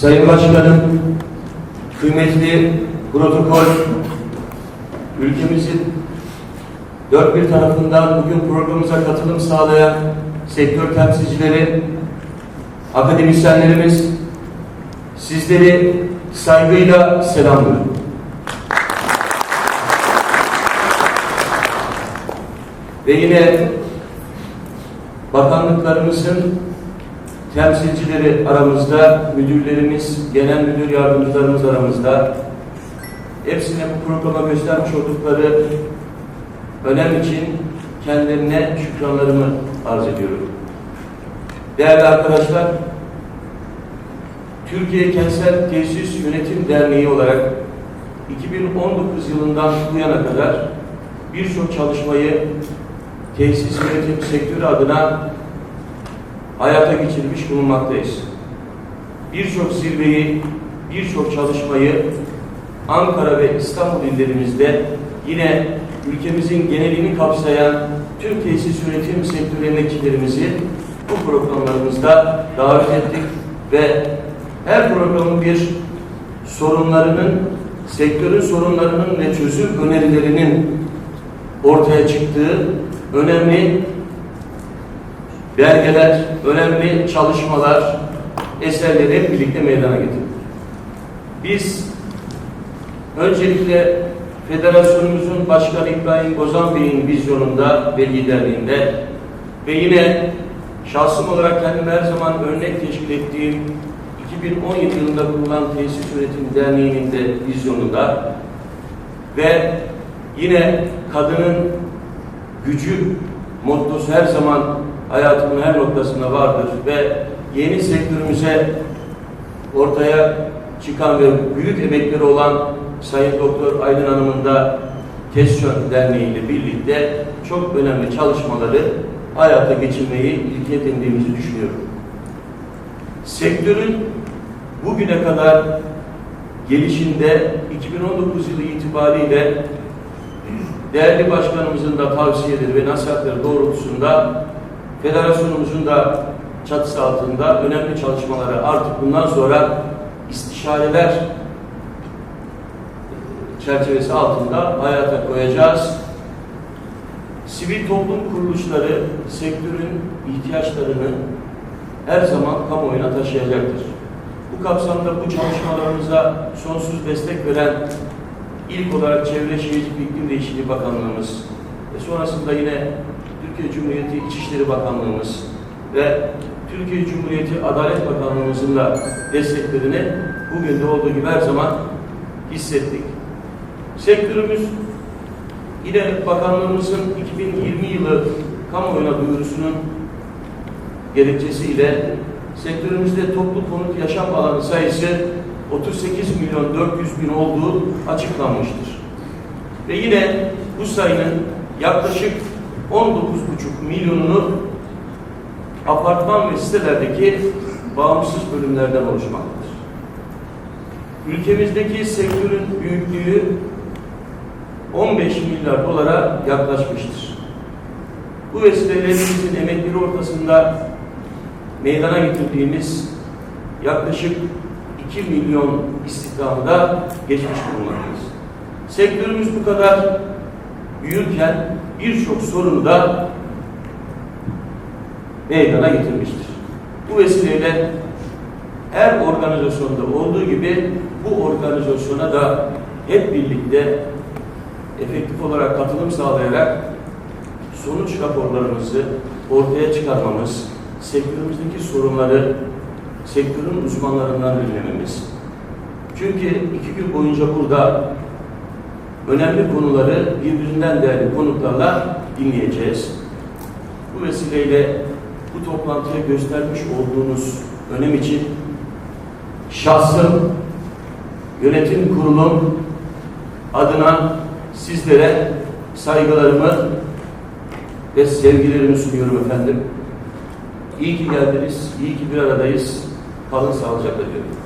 Sayın Başkanım, kıymetli protokol, ülkemizin dört bir tarafından bugün programımıza katılım sağlayan sektör temsilcileri, akademisyenlerimiz, sizleri saygıyla selamlıyorum. Ve yine bakanlıklarımızın temsilcileri aramızda, müdürlerimiz, genel müdür yardımcılarımız aramızda. Hepsine bu programa göstermiş oldukları önem için kendilerine şükranlarımı arz ediyorum. Değerli arkadaşlar, Türkiye Kentsel Tesis Yönetim Derneği olarak 2019 yılından bu yana kadar birçok çalışmayı tesis yönetim sektörü adına hayata geçirmiş bulunmaktayız. Birçok zirveyi, birçok çalışmayı Ankara ve İstanbul illerimizde yine ülkemizin genelini kapsayan tüm tesis yönetim sektörü emekçilerimizi bu programlarımızda davet ettik ve her programın bir sorunlarının, sektörün sorunlarının ve çözüm önerilerinin ortaya çıktığı önemli belgeler, önemli çalışmalar, eserleri hep birlikte meydana getirdik. Biz öncelikle Federasyonumuzun Başkanı İbrahim Bozan Bey'in vizyonunda ve liderliğinde ve yine şahsım olarak kendime her zaman örnek teşkil ettiğim 2017 yılında kurulan Tesis Üretim Derneği'nin de vizyonunda ve yine kadının gücü mottosu her zaman hayatımın her noktasında vardır ve yeni sektörümüze ortaya çıkan ve büyük emekleri olan Sayın Doktor Aydın Hanım'ın da Tesyon Derneği ile birlikte çok önemli çalışmaları hayata geçirmeyi ilke edindiğimizi düşünüyorum. Sektörün bugüne kadar gelişinde 2019 yılı itibariyle değerli başkanımızın da tavsiyeleri ve nasihatleri doğrultusunda federasyonumuzun da çatısı altında önemli çalışmaları artık bundan sonra istişareler çerçevesi altında hayata koyacağız. Sivil toplum kuruluşları sektörün ihtiyaçlarını her zaman kamuoyuna taşıyacaktır. Bu kapsamda bu çalışmalarımıza sonsuz destek veren ilk olarak Çevre Şehircilik İklim Değişikliği Bakanlığımız ve sonrasında yine Türkiye Cumhuriyeti İçişleri Bakanlığımız ve Türkiye Cumhuriyeti Adalet Bakanlığımızın da desteklerini bugün de olduğu gibi her zaman hissettik. Sektörümüz yine bakanlığımızın 2020 yılı kamuoyuna duyurusunun gerekçesiyle sektörümüzde toplu konut yaşam alanı sayısı 38 milyon 400 bin olduğu açıklanmıştır. Ve yine bu sayının yaklaşık 19,5 milyonunu apartman ve sitelerdeki bağımsız bölümlerden oluşmaktadır. Ülkemizdeki sektörün büyüklüğü 15 milyar dolara yaklaşmıştır. Bu vesilelerimizin emekleri ortasında meydana getirdiğimiz yaklaşık 2 milyon istihdamı da geçmiş bulunmaktayız. Sektörümüz bu kadar büyürken birçok sorunu da meydana getirmiştir. Bu vesileyle her organizasyonda olduğu gibi bu organizasyona da hep birlikte efektif olarak katılım sağlayarak sonuç raporlarımızı ortaya çıkarmamız, sektörümüzdeki sorunları sektörün uzmanlarından dinlememiz. Çünkü iki gün boyunca burada önemli konuları birbirinden değerli konuklarla dinleyeceğiz. Bu vesileyle bu toplantıya göstermiş olduğunuz önem için şahsım, yönetim kurulum adına sizlere saygılarımı ve sevgilerimi sunuyorum efendim. İyi ki geldiniz, iyi ki bir aradayız. Kalın sağlıcakla diyorum.